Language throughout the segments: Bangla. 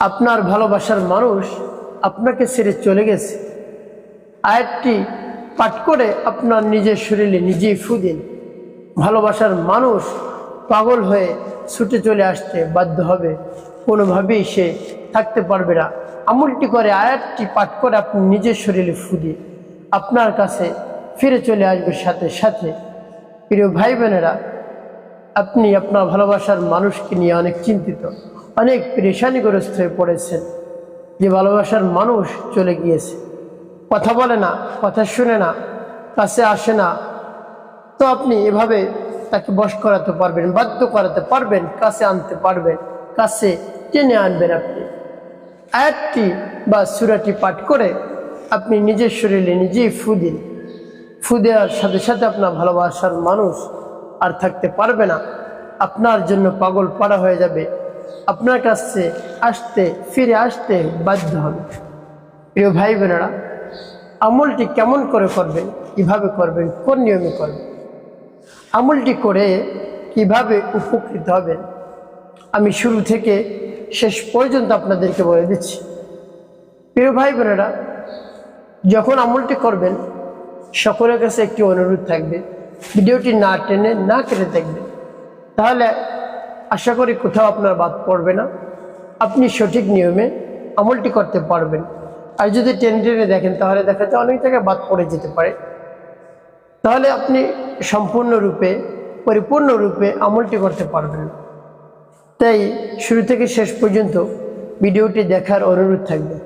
আপনার ভালোবাসার মানুষ আপনাকে ছেড়ে চলে গেছে। আয়াতটি পাঠ করে আপনার নিজের শরীরে নিজেই ফু দিন। ভালোবাসার মানুষ পাগল হয়ে ছুটে চলে আসতে বাধ্য হবে। কোনোভাবেই সে থাকতে পারবে না। আমলটি করে আয়াতটি পাঠ করে আপনি নিজের শরীরে ফু দিন। আপনার কাছে ফিরে চলে আসবে সাথে সাথে। প্রিয় ভাই বোনেরা আপনি আপনার ভালোবাসার মানুষকে নিয়ে অনেক চিন্তিত, অনেক পরেশানিগ্রস্ত হয়ে পড়েছেন। যে ভালোবাসার মানুষ চলে গিয়েছে। কথা বলে না, কথা শুনে না, কাছে আসে না। তো আপনি এভাবে তাকে বশ করাতে পারবেন, বাধ্য করাতে পারবেন, কাছে আনতে পারবেন, কাছে টেনে আনবেন আপনি। আয়াতটি বা সুরাটি পাঠ করে আপনি নিজের শরীরে নিজেই ফু দিন। ফু দেওয়ার সাথে সাথে আপনার ভালোবাসার মানুষ আর থাকতে পারবে না। আপনার জন্য পাগল পাড়া হয়ে যাবে। আপনার কাছে আসতে, ফিরে আসতে বাধ্য হবে। প্রিয় ভাই বোনেরা, আমলটি কেমন করে করবেন, কীভাবে করবেন, কোন নিয়মে করবেন, আমলটি করে কীভাবে উপকৃত হবেন, আমি শুরু থেকে শেষ পর্যন্ত আপনাদেরকে বলে দিচ্ছি। প্রিয় ভাই বোনেরা, যখন আমলটি করবেন, সকলের কাছে একটি অনুরোধ থাকবে ভিডিওটি না টেনে না কেটে দেখবেন। তাহলে আশা করি কোথাও আপনার বাদ পড়বে না। আপনি সঠিক নিয়মে আমলটি করতে পারবেন। আর যদি টেনে টেনে দেখেন, তাহলে দেখা যায় অনেক জায়গায় বাদ পড়ে যেতে পারে। তাহলে আপনি সম্পূর্ণরূপে, পরিপূর্ণরূপে আমলটি করতে পারবেন তাই শুরু থেকে শেষ পর্যন্ত ভিডিওটি দেখার অনুরোধ থাকবে।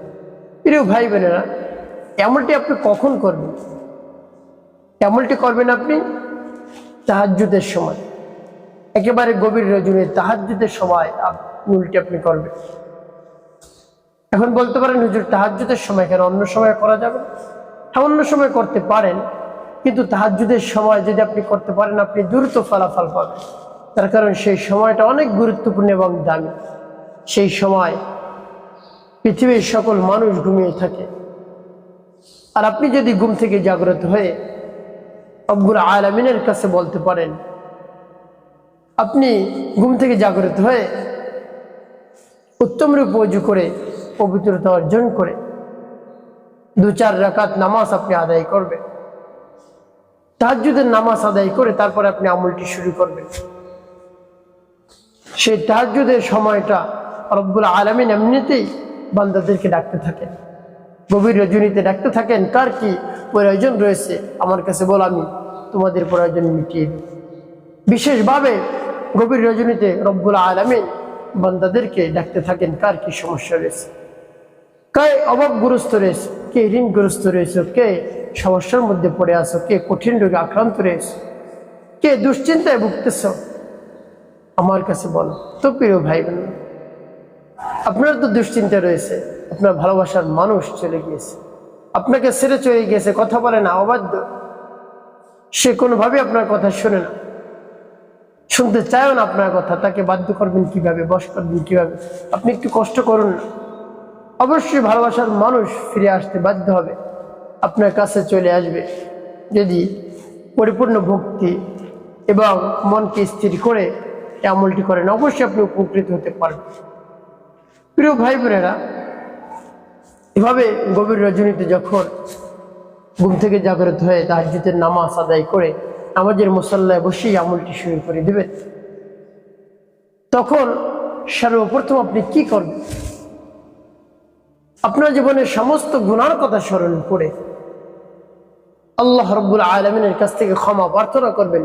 প্রিয় ভাই বোনেরা আমলটি আপনি কখন করবেন? আমলটি করবেন আপনি? তাহাজ্জুদের সময়। একেবারে গভীর রজনী তাহাজ্জুদের সময় আমলটি আপনি করবেন। এখন বলতে পারেন, হুজুর, তাহাজ্জুদের সময় কেন অন্য সময় করা যাবে? হ্যাঁ অন্য সময় করতে পারেন, কিন্তু তাহাজ্জুদের সময় যদি আপনি করতে পারেন, আপনি দ্রুত ফলাফল পাবেন। তার কারণ সেই সময়টা অনেক গুরুত্বপূর্ণ এবং দামি। সেই সময় পৃথিবীর সকল মানুষ ঘুমিয়ে থাকে। আর আপনি যদি ঘুম থেকে জাগ্রত হয়ে আব্বুল আলমিনের কাছে বলতে পারেন। আপনি ঘুম থেকে জাগ্রত হয়ে উত্তম রূপ অজু করে, পবিত্রতা অর্জন করে দু চার রাকাত নামাজ আপনি আদায় করবেন। তাহাজুদের নামাজ আদায় করে তারপরে আপনি আমলটি শুরু করবেন। সেই তাহাজুদের সময়টা রব্বুল আলমিন এমনিতেই বান্দাদেরকে ডাকতে থাকেন। গভীর রজনীতে ডাকতে থাকেন, কার কি প্রয়োজন রয়েছে? আমার কাছে বল আমি, তোমাদের প্রয়োজন মিটিয়ে দিই। বিশেষভাবে গভীর রজনীতে রব্বুল আলমিন বান্দাদেরকে ডাকতে থাকেন, কার কি সমস্যা রয়েছে? কে অভাবগ্রস্ত রয়েছে? কে ঋণগ্রস্ত রয়েছে? কে সমস্যার মধ্যে পড়ে আছো? কে কঠিন রোগে আক্রান্ত রয়েছে? কে দুশ্চিন্তায় ভুগতেছ? আমার কাছে বলো, তো প্রিয় ভাই বোন আপনার তো দুশ্চিন্তা রয়েছে। আপনার ভালোবাসার মানুষ চলে গিয়েছে। আপনাকে ছেড়ে চলে গিয়েছে। কথা বলে না, অবাধ্য। সে কোনোভাবে আপনার কথা শোনে না। শুনতে চায়ও না আপনার কথা। তাকে বাধ্য করবেন কীভাবে বস করবেন কীভাবে? আপনি একটু কষ্ট করুন না। অবশ্যই ভালোবাসার মানুষ ফিরে আসতে বাধ্য হবে। আপনার কাছে চলে আসবে। যদি পরিপূর্ণ ভক্তি এবং মনকে স্থির করে আমলটি করেন, অবশ্যই আপনি উপকৃত হতে পারবেন। প্রিয় ভাই বোনেরা, এভাবে গভীর রজনীতে যখন ঘুম থেকে জাগ্রত হয়ে তাহাজ্জুদের নামাজ আদায় করে নামাজের মুসল্লায় বসেই আমলটি শুরু করে দেবেন, তখন সর্বপ্রথম আপনি কি করবেন? আপনার জীবনের সমস্ত গুণার কথা স্মরণ করে আল্লাহ রব্বুল আলমিনের কাছ থেকে ক্ষমা প্রার্থনা করবেন।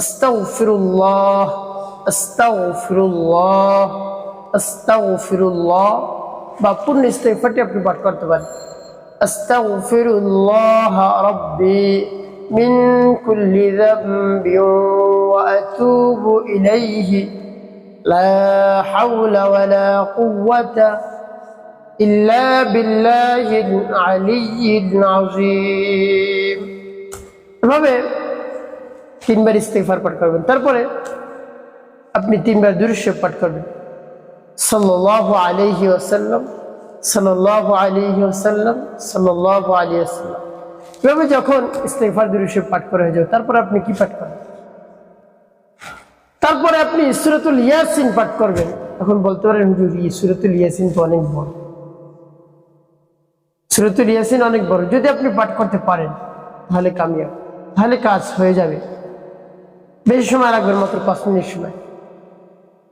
আস্তাগফিরুল্লাহ আস্তাগফিরুল্লাহ। আস্তাগফিরুল্লাহ বা পূর্ণ ইস্তেগফারটি আপনি পাঠ করতে পারেন আস্তাগফিরুল্লাহ রব্বি মিন কুল্লি যামবি ওয়া আতুবু ইলাইহি লা হাওলা ওয়ালা কুওয়াতা ইল্লা বিল্লাহিল আলিয়্যিল আযীম এভাবে তিনবার ইস্তেগফার পাঠ করবেন তারপরে আপনি তিনবার দুরুদ শরীফ পাঠ করবেন সাল্লাল্লাহু আলাইহি ওয়াসাল্লাম, সাল্লাল্লাহু আলাইহি ওয়াসাল্লাম, সাল্লাল্লাহু আলাইহি ওয়াসাল্লাম। এভাবে যখন ইস্তেগফার দৃশ্য পাঠ করা হয়ে যাবে তারপরে আপনি কি পাঠ করবেন তারপরে আপনি সুরাতুল ইয়াসিন পাঠ করবেন। এখন বলতে পারেন, হুজুর সুরতুল ইয়াসিন তো অনেক বড়। সুরতুল ইয়াসিন অনেক বড়। যদি আপনি পাঠ করতে পারেন, তাহলে কামিয়াব। তাহলে কাজ হয়ে যাবে। বেশি সময় লাগবে মাত্র পাঁচ মিনিট সময়।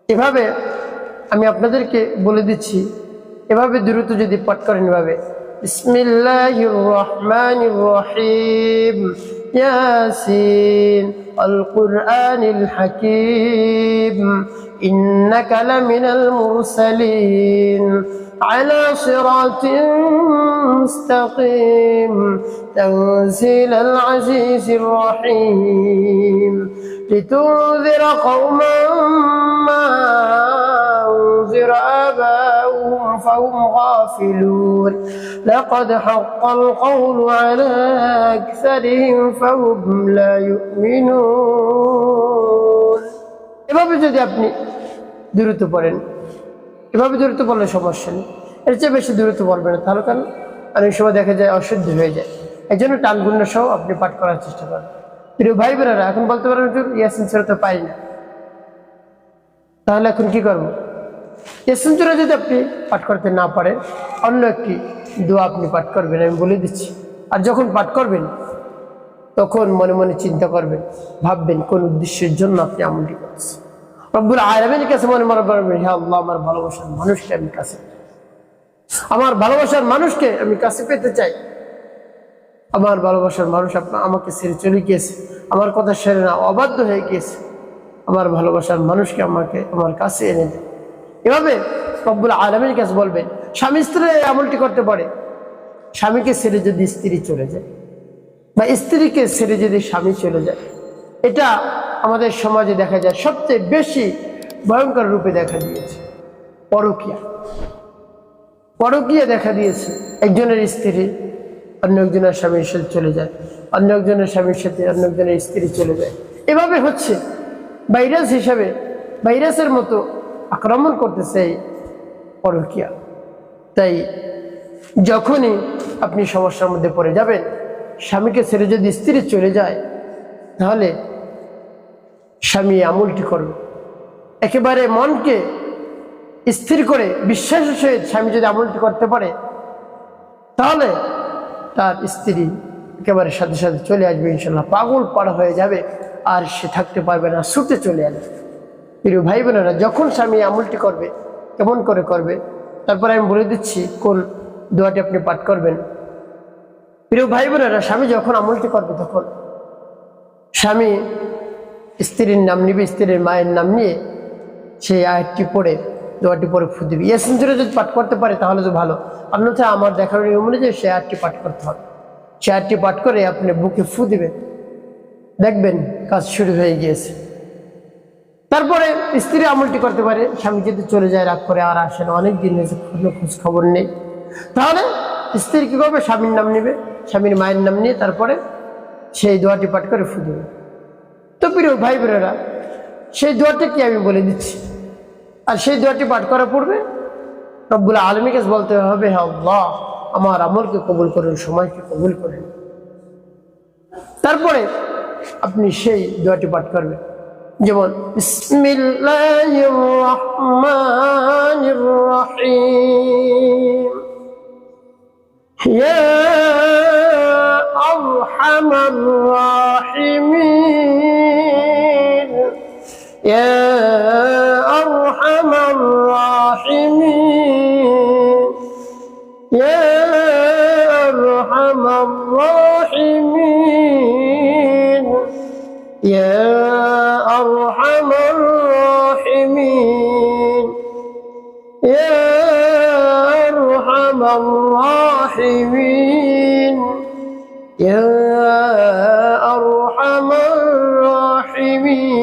এভাবে আমি আপনাদেরকে বলে দিচ্ছি এভাবে দ্রুত যদি পাঠ করেন এভাবে বিসমিল্লাহির রহমানির রহিম ইয়াসিন আল কুরআনিল হাকিম ইন্নাকা লামিনাল মুরসালিন على صراط مستقيم تنزيل العزيز الرحيم لتنذر قوما ما أنذر آباؤهم فهم غافلون لقد حق القول على أكثرهم فهم لا يؤمنون এভাবে যদি আপনি দ্রুত পড়েন এভাবে দূরত্ব বললে সমস্যা নেই এর চেয়ে বেশি দূরত্ব বলবেন না তাহলে কারণ অনেক সময় দেখা যায় অশুদ্ধ হয়ে যায় এই জন্য টানগুণ্য সহ আপনি পাঠ করার চেষ্টা করেন প্রিয় ভাই বোনেরা এখন বলতে পারেন হুজুর ইয়াসিন সুরা তো পাই না তাহলে এখন কি করবো ইয়াসিন সুরা যদি আপনি পাঠ করতে না পারেন, অন্য একটি দোয়া আপনি পাঠ করবেন, আমি বলে দিচ্ছি। আর যখন পাঠ করবেন, তখন মনে মনে চিন্তা করবেন, ভাববেন কোন উদ্দেশ্যের জন্য আপনি আমলটি করছেন। রব্বুল আলমের কাছে মনে মনে করবেন হে আল্লাহ, আমার ভালোবাসার মানুষকে আমি কাছে আমার ভালোবাসার মানুষকে আমি কাছে পেতে চাই। আমার ভালোবাসার মানুষ আপনার আমাকে ছেড়ে চলে গিয়েছে। আমার কথা সেরে না, অবাধ্য হয়ে গিয়েছে। আমার ভালোবাসার মানুষকে আমাকে, আমার কাছে এনে দেয় এভাবে রব্বুল আলমের কাছে বলবেন স্বামী স্ত্রী আমলটি করতে পারে, স্বামীকে ছেড়ে যদি স্ত্রী চলে যায় বা স্ত্রীকে ছেড়ে যদি স্বামী চলে যায়, এটা আমাদের সমাজে দেখা যায় সবচেয়ে বেশি ভয়ঙ্কর রূপে দেখা দিয়েছে, পরকিয়া। পরকিয়া দেখা দিয়েছে, একজনের স্ত্রী অন্য একজনের স্বামীর সাথে চলে যায়, অন্য একজনের স্বামীর সাথে অন্য একজনের স্ত্রী চলে যায়। এভাবে হচ্ছে, ভাইরাস হিসাবে, ভাইরাসের মতো আক্রমণ করতেছে পরকিয়া। তাই যখনই আপনি সমস্যার মধ্যে পড়ে যাবেন, স্বামীকে ছেড়ে যদি স্ত্রী চলে যায়, তাহলে স্বামী আমলটি করবে। একেবারে মনকে স্থির করে বিশ্বাসের সহিত স্বামী যদি আমলটি করতে পারে, তাহলে তার স্ত্রী একেবারে সাথে সাথে চলে আসবে, ইনশাল্লাহ পাগল পাড়া হয়ে যাবে, আর সে থাকতে পারবে না, ছুটে চলে আসবে। প্রিয় ভাই বোনেরা, যখন স্বামী আমলটি করবে, কেমন করে করবে, তারপরে আমি বলে দিচ্ছি কোন দোয়াটি আপনি পাঠ করবেন। প্রিয় ভাই বোনেরা, স্বামী যখন আমলটি করবে তখন স্বামী স্ত্রীর নাম নিবে, স্ত্রীর মায়ের নাম নিয়ে সেই আয়াতটি পড়ে, দোয়াটি পরে ফু দিবি। ইয়াসিন জুড়ে যদি পাঠ করতে পারে তাহলে তো ভালো। অন্যথা আমার দেখার নিয়ম অনুযায়ী সে আয়াতটি পাঠ করতে হবে। সে আয়াতটি পাঠ করে আপনি বুকে ফু দিবেন। দেখবেন কাজ শুরু হয়ে গিয়েছে। তারপরে স্ত্রী আমলটি করতে পারে, স্বামী যদি চলে যায়, রাগ করে আর আসে না অনেক দিন কোনো খোঁজ খবর নেই। তাহলে স্ত্রী কী করবে? স্বামীর নাম নেবে, স্বামীর মায়ের নাম নিয়ে তারপরে সেই দোয়াটি পাঠ করে ফু দেবে। তো প্রিয় ভাই বোনেরা, সেই দোয়াটি কি আমি বলে দিচ্ছি? আর সেই দোয়াটি পাঠ করার পূর্বে রব্বুল আলমীকে বলতে হবে হ্যাঁ আমার আমলকে কবুল করুন, সময়কে কবুল করেন। তারপরে আপনি সেই দোয়াটি পাঠ করবেন। যেমন বিসমিল্লাহির রহমানির রহিম ইয়া আরহামার أرحم الراحمين يا أرحم الراحمين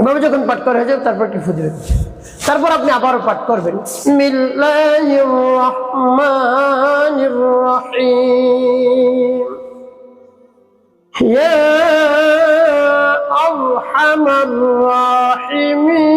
এভাবে যখন পাঠ করা হয়ে যাবে তারপর কি ফুদবেন তারপর আপনি আবারও পাঠ করবেন বিসমিল্লাহির রহমানির রহিম ইয়া أرحم الراحمين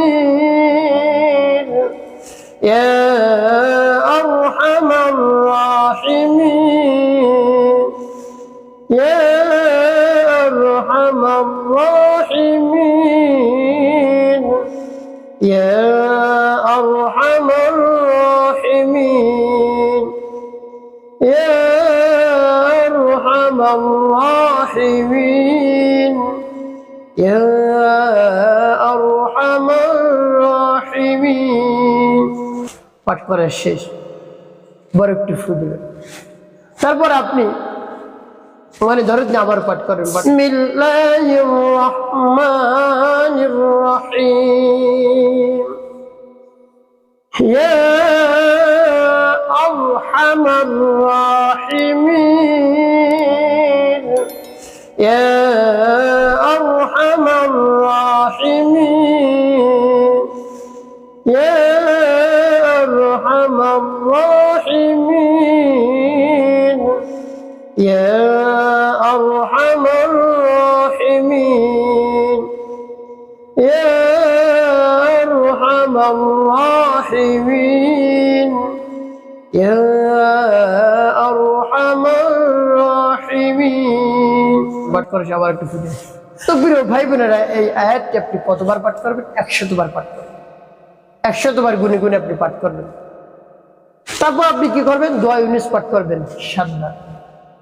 করা শেষ। বড় একটু ফু দেবেন তারপর আপনি মানে ধরেন না আবার পাঠ করেন। বিসমিল্লাহির রহমানির রহিম। ইয়া আরহামার রাহিমিন ইয়া আরহামার রাহিমিন ইয়া আরহামার রাহিমিন পাঠ করে আবার একটু ফুটে। তো প্রিয় ভাই বোনেরা এই আয়াতটি আপনি কতবার পাঠ করবেন? একশতবার পাঠ করবেন। একশতবার গুনে গুনে আপনি পাঠ করবেন। তারপর আপনি কি করবেন? দোয়া ইউনিস পাঠ করবেন সাতবার।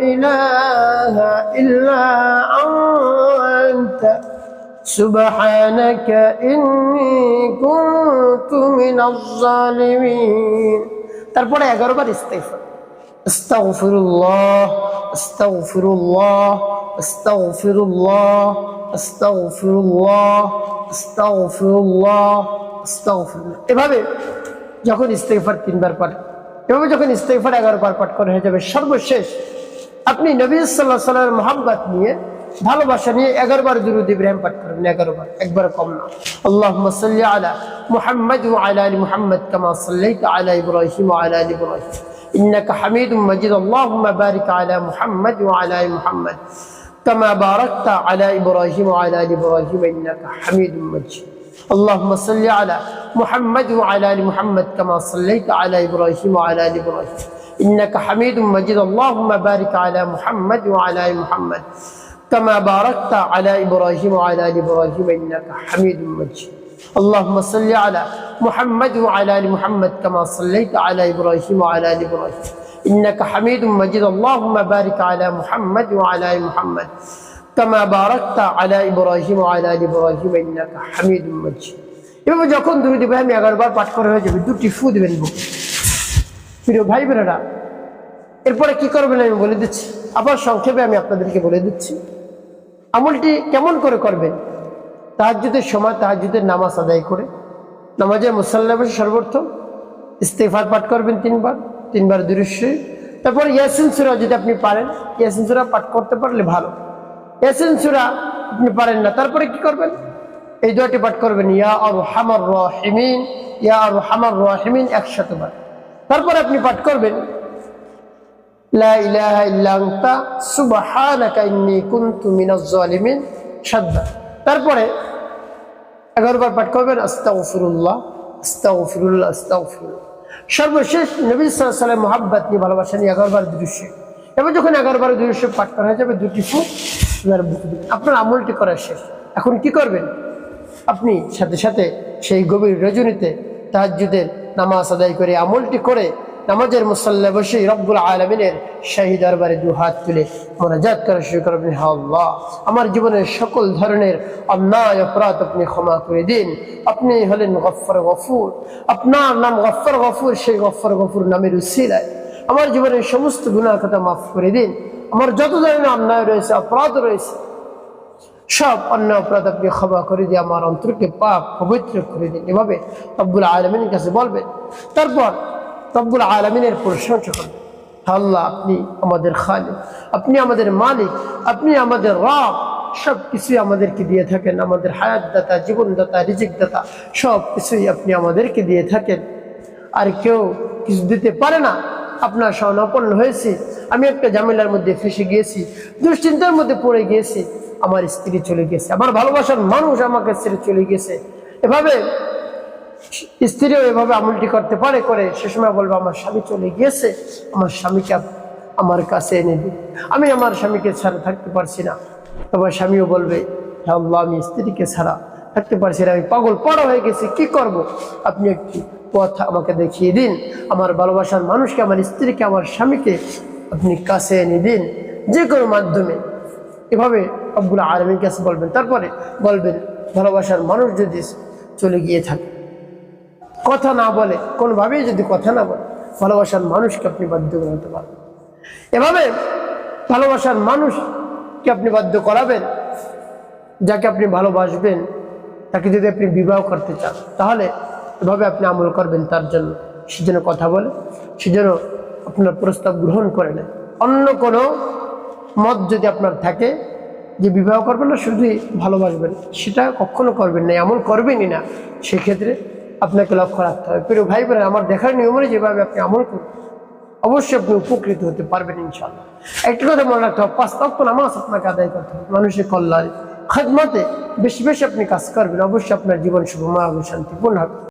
إله إلا أنت سبحانك إني كنت من الظالمين তারপরে এগারো বার ইস্তেগফার আস্তাগফিরুল্লাহ আস্তাগফিরুল্লাহ আস্তাগফিরুল্লাহ আস্তাগফিরুল্লাহ আস্তাগফিরুল্লাহ আস্তাগফিরুল্লাহ এভাবে যখন ইস্তেগফার তিনবার পাঠ এভাবে যখন ইস্তেগফার এগারো বার পাঠ করা হয়ে যাবে সর্বশেষ আপনি নবী সাল্লাহ সাল্লামের মোহাম্মত নিয়ে ভালোবাসা নিয়ে এগারো বার দুরুদ ইব্রাহিম পাঠ করবেন এগারো বার একবার কম না আল্লাহ সাল্লি আলা মুহাম্মদ আলা আলী মুহাম্মদ কামা সাল্লাইতা আলা ইব্রাহিম আলা আলী ইব্রাহিম إنك حميد مجيد اللهم بارك على محمد وعلى آل محمد كما باركت على إبراهيم وعلى آل إبراهيم إنك حميد مجيد اللهم صل على محمد وعلى آل محمد كما صليت على إبراهيم وعلى آل إبراهيم إنك حميد مجيد اللهم بارك على محمد وعلى آل محمد كما باركت على إبراهيم وعلى آل إبراهيم إنك حميد مجيد اللهم صل على محمد وعلى ال محمد كما صليت على ابراهيم وعلى ال ابراهيم انك حميد مجيد اللهم بارك على محمد وعلى ال محمد كما باركت على ابراهيم وعلى ال ابراهيم انك حميد مجيد এভাবে যখন দুরুদ ইব্রাহিম এগারো বার পাঠ করা হয়ে যাবে দুটি ফু দেবেন বুকে প্রিয় ভাই বোনেরা, এরপরে কি করবেন আমি বলে দিচ্ছি। আবার সংক্ষেপে আমি আপনাদেরকে বলে দিচ্ছি। আমলটি কেমন করে করবেন? তাহাজুদের সময় তাহাজুদের নামাজ আদায় করে, নামাজের মুসাল্লা বসে ইস্তেফার পাঠ করবেন তিনবার তিনবার দৃশ্যে তারপর ইয়াসিন সুরা যদি আপনি পারেন, ইয়াসিন সুরা পাঠ করতে পারলে ভালো। ইয়াসিন সুরা আপনি পারেন না, তারপরে কি করবেন? এই দোয়াটি পাঠ করবেন, ইয়া আর হামার রহিমিন ইয়া আর হামার রহিমিন একশতবার তারপর আপনি পাঠ করবেন। তারপরে এগারো বার পাঠ করবেন, আস্তাগফিরুল্লাহ আস্তাগফিরুল্লাহ আস্তাগফিরুল্লাহ। সর্বশেষ নবী আলাইহি মোহাব্বত নিয়ে ভালোবাসা নিয়ে এগারো দৃশ্য এবার যখন এগারো বার দৃশ্য পাঠ করা হয়ে যাবে, দুটি আপনার আমলটি করা শেষ। এখন কি করবেন? আপনি সাথে সাথে সেই গভীর রজনীতে তাহাজ্জুদের নামাজ আদায় করে আমলটি করে নামাজের মুসাল্লা বসে রব্বুল আলমিনের শাহী দরবারে দু হাত তুলে মোনাজাত করা শুরু করবেন হা আল্লাহ, আমার জীবনের সকল ধরনের অন্যায় অপরাধ আপনি ক্ষমা করে দিন। আপনি হলেন গফর গফুর। আপনার নাম গফর গফুর, সেই গফর গফুর নামের উসিলায়। আমার জীবনের সমস্ত গুণার কথা মাফ করে দিন। আমার যত ধরনের অন্যায় রয়েছে, অপরাধ রয়েছে সব অন্য অপরাধ আপনি ক্ষমা করে দিয়ে, আমার অন্তরকে পাপ পবিত্র করে দিন এভাবে রব্বুল আলমিনের কাছে বলবেন তারপর রব্বুল আলমিনের প্রশংসা করবেন আল্লাহ, আপনি আমাদের খালিক, আপনি আমাদের মালিক, আপনি আমাদের রব, সব কিছুই আমাদেরকে দিয়ে থাকেন, আমাদের হায়াত দাতা জীবনদাতা রিজিক দাতা সব কিছুই আপনি আমাদেরকে দিয়ে থাকেন। আর কেউ কিছু দিতে পারে না আপনার স্বর্ণাপন্ন হয়েছি, আমি একটা ঝামেলার মধ্যে ফেসে গিয়েছি, দুশ্চিন্তার মধ্যে পড়ে গিয়েছি, আমার স্ত্রী চলে গেছে আমার ভালোবাসার মানুষ আমাকে ছেড়ে চলে গেছে এভাবে স্ত্রীও এভাবে আমলটি করতে পারে, করে সে সময় বলব, আমার স্বামী চলে গিয়েছে, আমার স্বামীকে আমার কাছে এনে দিন। আমি আমার স্বামীকে ছাড়া থাকতে পারছি না। তোমার স্বামীও বলবে, "হে আল্লাহ, আমি স্ত্রীকে ছাড়া থাকতে পারছি না, আমি পাগল, পড়া হয়ে গেছি, কি করব? আপনি একটি পথ আমাকে দেখিয়ে দিন। আমার ভালোবাসার মানুষকে, আমার স্ত্রীকে, আমার স্বামীকে আপনি কাছে এনে দিন, যে কোনো মাধ্যমে। এভাবে আব্বুল আলমীর কাছে বলবেন। তারপরে বলবেন, ভালোবাসার মানুষ যদি চলে গিয়ে থাকে, কথা না বলে, কোনোভাবেই যদি কথা না বলে, ভালোবাসার মানুষকে আপনি বাধ্য করাতে পারবেন। এভাবে ভালোবাসার মানুষকে আপনি বাধ্য করাবেন, যাকে আপনি ভালোবাসবেন, তাকে যদি আপনি বিবাহ করতে চান, তাহলে এভাবে আপনি আমল করবেন তার জন্য সে যেন কথা বলে, সে যেন আপনার প্রস্তাব গ্রহণ করে নেয়। অন্য কোনো মত যদি আপনার থাকে যে বিবাহ করবেন না শুধুই ভালোবাসবেন, সেটা কখনো করবেন না, এমন করবেনই না। সেক্ষেত্রে আপনাকে লক্ষ্য রাখতে হবে। প্রিয় ভাই বোনেরা আমার দেখার নিয়ম নিয়মে যেভাবে আপনি আমল করবেন অবশ্যই আপনি উপকৃত হতে পারবেন ইনশাল্লাহ একটা কথা মনে রাখতে হবে, পাঁচ নামাজ আপনাকে আদায় করতে হবে। মানুষের কল্যাণ, খাদমাতে বেশি বেশি আপনি কাজ করবেন, অবশ্যই আপনার জীবন শুভময় হবে শান্তিপূর্ণ হবে।